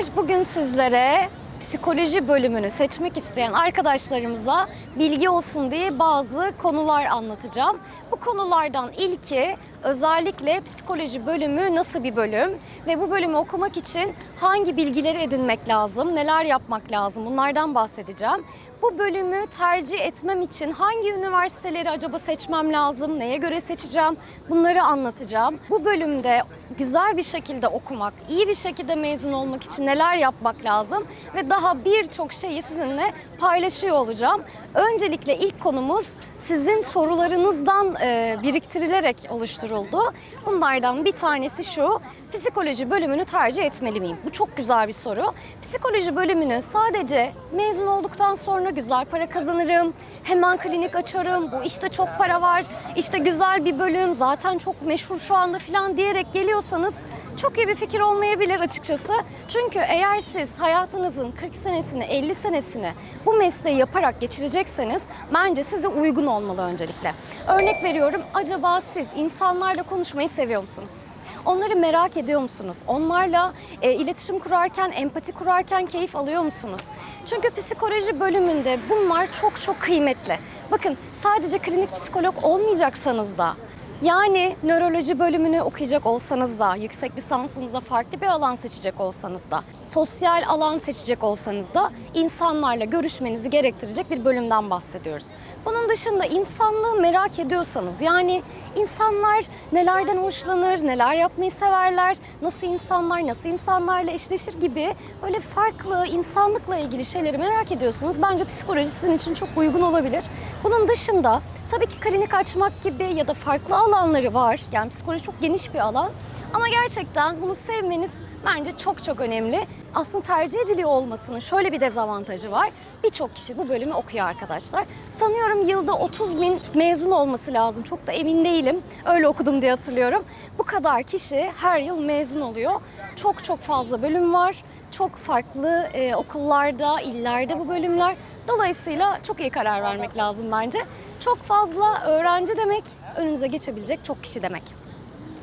Merhabalar. Bugün sizlere psikoloji bölümünü seçmek isteyen arkadaşlarımıza bilgi olsun diye bazı konular anlatacağım. Bu konulardan ilki özellikle psikoloji bölümü nasıl bir bölüm ve bu bölümü okumak için hangi bilgileri edinmek lazım, neler yapmak lazım bunlardan bahsedeceğim. Bu bölümü tercih etmem için hangi üniversiteleri acaba seçmem lazım, neye göre seçeceğim bunları anlatacağım. Bu bölümde güzel bir şekilde okumak, iyi bir şekilde mezun olmak için neler yapmak lazım ve daha birçok şeyi sizinle paylaşıyor olacağım. Öncelikle ilk konumuz sizin sorularınızdan e, biriktirilerek oluşturuldu. Bunlardan bir tanesi şu, psikoloji bölümünü tercih etmeli miyim? Bu çok güzel bir soru. Psikoloji bölümünü sadece mezun olduktan sonra güzel para kazanırım, hemen klinik açarım, bu işte çok para var, işte güzel bir bölüm, zaten çok meşhur şu anda falan diyerek geliyorsanız çok iyi bir fikir olmayabilir açıkçası. Çünkü eğer siz hayatınızın 40 senesini, 50 senesini bu mesleği yaparak geçirecekseniz bence size uygun olmalı öncelikle. Örnek veriyorum, acaba siz insanlarla konuşmayı seviyor musunuz? Onları merak ediyor musunuz? Onlarla e, iletişim kurarken, empati kurarken keyif alıyor musunuz? Çünkü psikoloji bölümünde bunlar çok çok kıymetli. Bakın sadece klinik psikolog olmayacaksanız da yani nöroloji bölümünü okuyacak olsanız da, yüksek lisansınızda farklı bir alan seçecek olsanız da, sosyal alan seçecek olsanız da insanlarla görüşmenizi gerektirecek bir bölümden bahsediyoruz. Bunun dışında insanlığı merak ediyorsanız yani insanlar nelerden hoşlanır, neler yapmayı severler, nasıl insanlar, nasıl insanlarla eşleşir gibi böyle farklı insanlıkla ilgili şeyleri merak ediyorsanız bence psikoloji sizin için çok uygun olabilir. Bunun dışında tabii ki klinik açmak gibi ya da farklı alanları var. Yani psikoloji çok geniş bir alan. Ama gerçekten bunu sevmeniz bence çok çok önemli. Aslında tercih ediliyor olmasının şöyle bir dezavantajı var. Birçok kişi bu bölümü okuyor arkadaşlar. Sanıyorum yılda 30 bin mezun olması lazım. Çok da emin değilim. Öyle okudum diye hatırlıyorum. Bu kadar kişi her yıl mezun oluyor. Çok çok fazla bölüm var. Çok farklı e, okullarda, illerde bu bölümler. Dolayısıyla çok iyi karar vermek lazım bence. Çok fazla öğrenci demek önünüze geçebilecek çok kişi demek.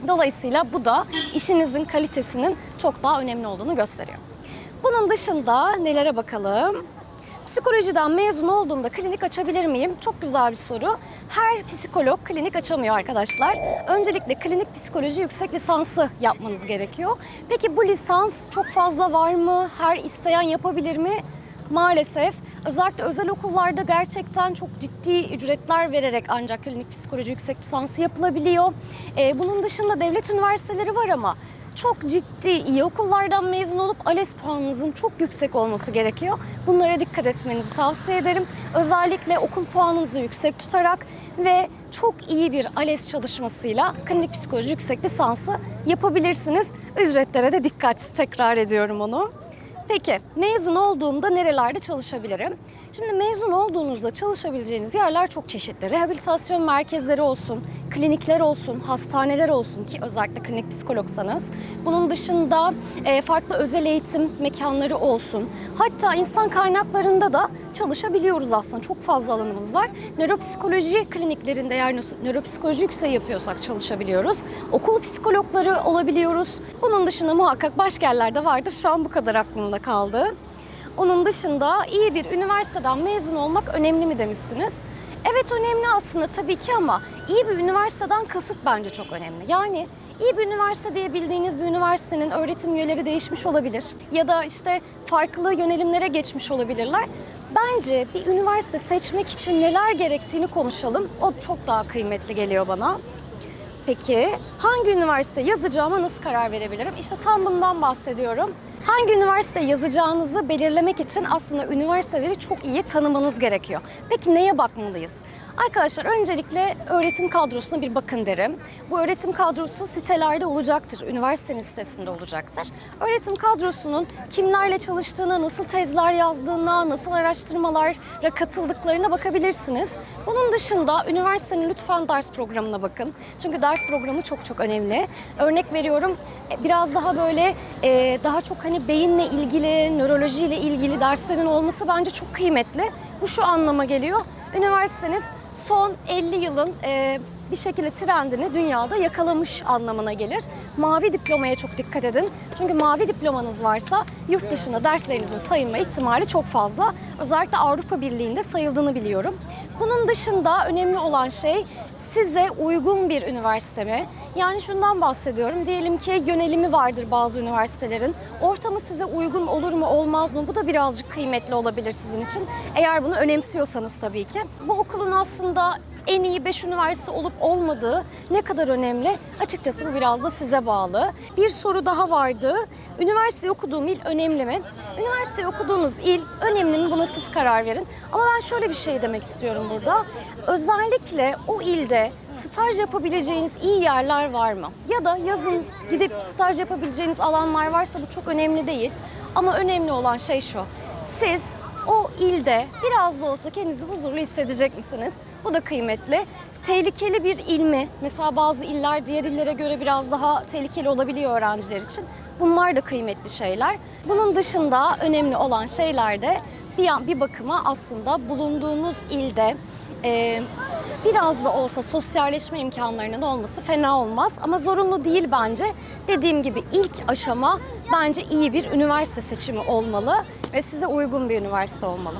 Dolayısıyla bu da işinizin kalitesinin çok daha önemli olduğunu gösteriyor. Bunun dışında nelere bakalım? Psikolojiden mezun olduğumda klinik açabilir miyim? Çok güzel bir soru. Her psikolog klinik açamıyor arkadaşlar. Öncelikle klinik psikoloji yüksek lisansı yapmanız gerekiyor. Peki bu lisans çok fazla var mı? Her isteyen yapabilir mi? Maalesef özellikle özel okullarda gerçekten çok ciddi ücretler vererek ancak klinik psikoloji yüksek lisansı yapılabiliyor. Ee, bunun dışında devlet üniversiteleri var ama çok ciddi iyi okullardan mezun olup ALES puanınızın çok yüksek olması gerekiyor. Bunlara dikkat etmenizi tavsiye ederim. Özellikle okul puanınızı yüksek tutarak ve çok iyi bir ALES çalışmasıyla klinik psikoloji yüksek lisansı yapabilirsiniz. Ücretlere de dikkat tekrar ediyorum onu. Peki mezun olduğumda nerelerde çalışabilirim? Şimdi mezun olduğunuzda çalışabileceğiniz yerler çok çeşitli. Rehabilitasyon merkezleri olsun, klinikler olsun, hastaneler olsun ki özellikle klinik psikologsanız. Bunun dışında e, farklı özel eğitim mekanları olsun. Hatta insan kaynaklarında da çalışabiliyoruz aslında. Çok fazla alanımız var. Nöropsikoloji kliniklerinde eğer nö- nöropsikoloji yükseği yapıyorsak çalışabiliyoruz. Okul psikologları olabiliyoruz. Bunun dışında muhakkak başka yerlerde vardır. Şu an bu kadar aklımda kaldı. Onun dışında iyi bir üniversiteden mezun olmak önemli mi demişsiniz? Evet önemli aslında tabii ki ama iyi bir üniversiteden kasıt bence çok önemli. Yani iyi bir üniversite diye bildiğiniz bir üniversitenin öğretim üyeleri değişmiş olabilir. Ya da işte farklı yönelimlere geçmiş olabilirler. Bence bir üniversite seçmek için neler gerektiğini konuşalım. O çok daha kıymetli geliyor bana. Peki hangi üniversite yazacağıma nasıl karar verebilirim? İşte tam bundan bahsediyorum. Hangi üniversite yazacağınızı belirlemek için aslında üniversiteleri çok iyi tanımanız gerekiyor. Peki neye bakmalıyız? Arkadaşlar öncelikle öğretim kadrosuna bir bakın derim. Bu öğretim kadrosu sitelerde olacaktır, üniversitenin sitesinde olacaktır. Öğretim kadrosunun kimlerle çalıştığına, nasıl tezler yazdığına, nasıl araştırmalara katıldıklarına bakabilirsiniz. Bunun dışında üniversitenin lütfen ders programına bakın. Çünkü ders programı çok çok önemli. Örnek veriyorum e, biraz daha böyle e, daha çok hani beyinle ilgili, nörolojiyle ilgili derslerin olması bence çok kıymetli. Bu şu anlama geliyor. Üniversiteniz son 50 yılın e, bir şekilde trendini dünyada yakalamış anlamına gelir. Mavi diplomaya çok dikkat edin. Çünkü mavi diplomanız varsa yurt dışında derslerinizin sayılma ihtimali çok fazla. Özellikle Avrupa Birliği'nde sayıldığını biliyorum. Bunun dışında önemli olan şey size uygun bir üniversite mi? Yani şundan bahsediyorum. Diyelim ki yönelimi vardır bazı üniversitelerin. Ortamı size uygun olur mu olmaz mı? Bu da birazcık kıymetli olabilir sizin için. Eğer bunu önemsiyorsanız tabii ki. Bu okulun aslında en iyi 5 üniversite olup olmadığı ne kadar önemli? Açıkçası bu biraz da size bağlı. Bir soru daha vardı. Üniversite okuduğum il önemli mi? Üniversite okuduğunuz il önemli mi? Buna siz karar verin. Ama ben şöyle bir şey demek istiyorum burada. Özellikle o ilde staj yapabileceğiniz iyi yerler var mı? Ya da yazın gidip staj yapabileceğiniz alanlar varsa bu çok önemli değil. Ama önemli olan şey şu. Siz o ilde biraz da olsa kendinizi huzurlu hissedecek misiniz? Bu da kıymetli. Tehlikeli bir il mi? Mesela bazı iller diğer illere göre biraz daha tehlikeli olabiliyor öğrenciler için. Bunlar da kıymetli şeyler. Bunun dışında önemli olan şeyler de bir, bir bakıma aslında bulunduğunuz ilde e, biraz da olsa sosyalleşme imkanlarının olması fena olmaz. Ama zorunlu değil bence. Dediğim gibi ilk aşama bence iyi bir üniversite seçimi olmalı ve size uygun bir üniversite olmalı.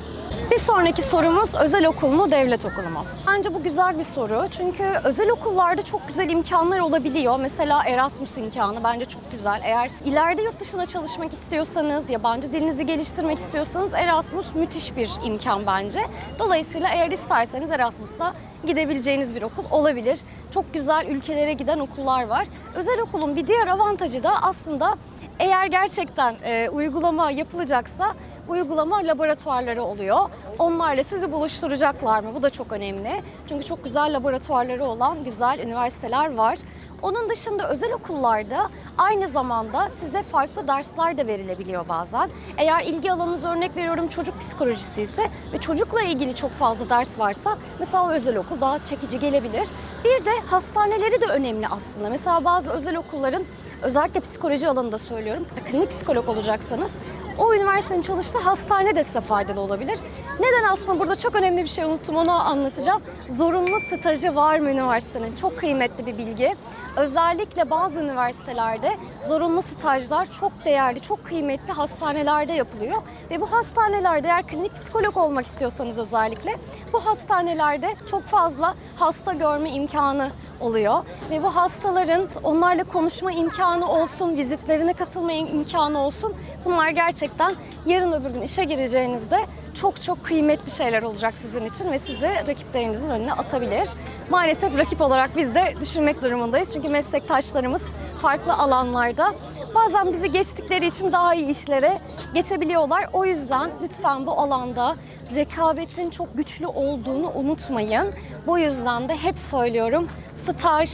Bir sonraki sorumuz özel okul mu, devlet okulu mu? Bence bu güzel bir soru. Çünkü özel okullarda çok güzel imkanlar olabiliyor. Mesela Erasmus imkanı bence çok güzel. Eğer ileride yurt dışında çalışmak istiyorsanız, yabancı dilinizi geliştirmek istiyorsanız Erasmus müthiş bir imkan bence. Dolayısıyla eğer isterseniz Erasmus'a gidebileceğiniz bir okul olabilir. Çok güzel ülkelere giden okullar var. Özel okulun bir diğer avantajı da aslında eğer gerçekten e, uygulama yapılacaksa uygulama laboratuvarları oluyor. Onlarla sizi buluşturacaklar mı? Bu da çok önemli. Çünkü çok güzel laboratuvarları olan güzel üniversiteler var. Onun dışında özel okullarda aynı zamanda size farklı dersler de verilebiliyor bazen. Eğer ilgi alanınız örnek veriyorum çocuk psikolojisi ise ve çocukla ilgili çok fazla ders varsa mesela özel okul daha çekici gelebilir. Bir de hastaneleri de önemli aslında. Mesela bazı özel okulların özellikle psikoloji alanında söylüyorum. Klinik psikolog olacaksanız o üniversitenin çalıştığı hastane de size faydalı olabilir. Neden aslında burada çok önemli bir şey unuttum onu anlatacağım. Zorunlu stajı var mı üniversitenin? Çok kıymetli bir bilgi. Özellikle bazı üniversitelerde zorunlu stajlar çok değerli, çok kıymetli hastanelerde yapılıyor. Ve bu hastanelerde eğer klinik psikolog olmak istiyorsanız özellikle bu hastanelerde çok fazla hasta görme imkanı oluyor. Ve bu hastaların onlarla konuşma imkanı olsun, vizitlerine katılma imkanı olsun. Bunlar gerçekten yarın öbür gün işe gireceğinizde çok çok kıymetli şeyler olacak sizin için ve sizi rakiplerinizin önüne atabilir. Maalesef rakip olarak biz de düşünmek durumundayız. Çünkü meslektaşlarımız farklı alanlarda bazen bizi geçtikleri için daha iyi işlere geçebiliyorlar. O yüzden lütfen bu alanda rekabetin çok güçlü olduğunu unutmayın. Bu yüzden de hep söylüyorum staj,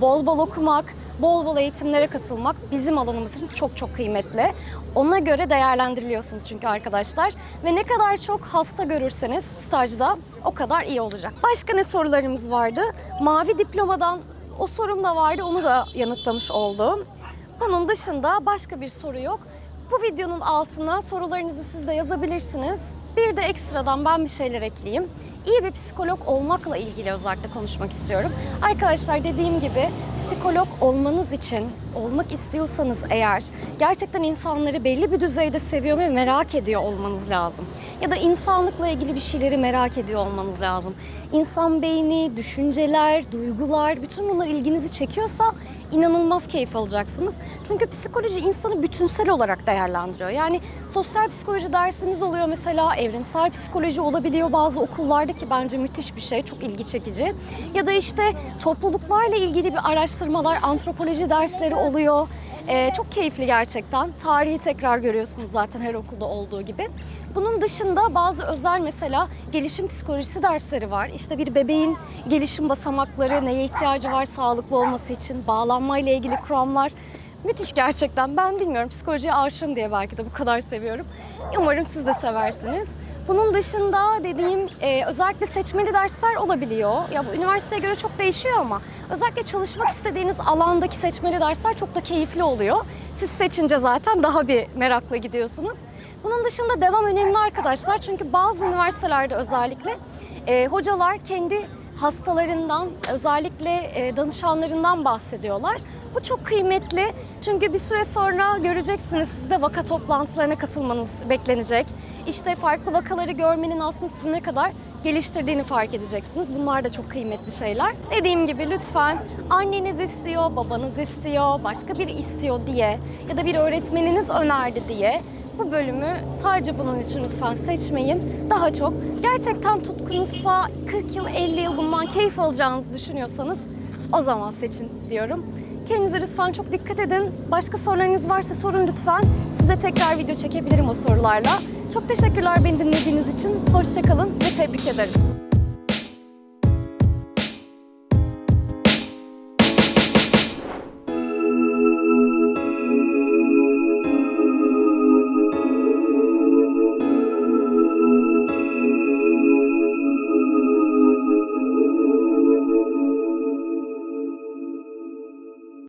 bol bol okumak, bol bol eğitimlere katılmak bizim alanımız için çok çok kıymetli. Ona göre değerlendiriliyorsunuz çünkü arkadaşlar. Ve ne kadar çok hasta görürseniz stajda o kadar iyi olacak. Başka ne sorularımız vardı? Mavi diplomadan o sorum da vardı onu da yanıtlamış oldum. Bunun dışında başka bir soru yok. Bu videonun altına sorularınızı siz de yazabilirsiniz. Bir de ekstradan ben bir şeyler ekleyeyim. İyi bir psikolog olmakla ilgili özellikle konuşmak istiyorum. Arkadaşlar dediğim gibi psikolog olmanız için olmak istiyorsanız eğer gerçekten insanları belli bir düzeyde seviyor ve merak ediyor olmanız lazım. Ya da insanlıkla ilgili bir şeyleri merak ediyor olmanız lazım. İnsan beyni, düşünceler, duygular bütün bunlar ilginizi çekiyorsa inanılmaz keyif alacaksınız. Çünkü psikoloji insanı bütünsel olarak değerlendiriyor. Yani sosyal psikoloji dersiniz oluyor mesela, evrimsel psikoloji olabiliyor bazı okullarda ki bence müthiş bir şey, çok ilgi çekici. Ya da işte topluluklarla ilgili bir araştırmalar, antropoloji dersleri oluyor. Ee, çok keyifli gerçekten. Tarihi tekrar görüyorsunuz zaten her okulda olduğu gibi. Bunun dışında bazı özel mesela gelişim psikolojisi dersleri var. İşte bir bebeğin gelişim basamakları, neye ihtiyacı var sağlıklı olması için, bağlanmayla ilgili kuramlar. Müthiş gerçekten. Ben bilmiyorum psikolojiye aşığım diye belki de bu kadar seviyorum. Umarım siz de seversiniz. Bunun dışında dediğim e, özellikle seçmeli dersler olabiliyor. Ya bu üniversiteye göre çok değişiyor ama özellikle çalışmak istediğiniz alandaki seçmeli dersler çok da keyifli oluyor. Siz seçince zaten daha bir merakla gidiyorsunuz. Bunun dışında devam önemli arkadaşlar çünkü bazı üniversitelerde özellikle e, hocalar kendi hastalarından, özellikle e, danışanlarından bahsediyorlar. Bu çok kıymetli çünkü bir süre sonra göreceksiniz siz de vaka toplantılarına katılmanız beklenecek. İşte farklı vakaları görmenin aslında sizi ne kadar geliştirdiğini fark edeceksiniz. Bunlar da çok kıymetli şeyler. Dediğim gibi lütfen anneniz istiyor, babanız istiyor, başka biri istiyor diye ya da bir öğretmeniniz önerdi diye bu bölümü sadece bunun için lütfen seçmeyin. Daha çok gerçekten tutkunuzsa 40 yıl, 50 yıl bundan keyif alacağınızı düşünüyorsanız o zaman seçin diyorum. Kendinize lütfen çok dikkat edin. Başka sorularınız varsa sorun lütfen. Size tekrar video çekebilirim o sorularla. Çok teşekkürler beni dinlediğiniz için. Hoşçakalın ve tebrik ederim.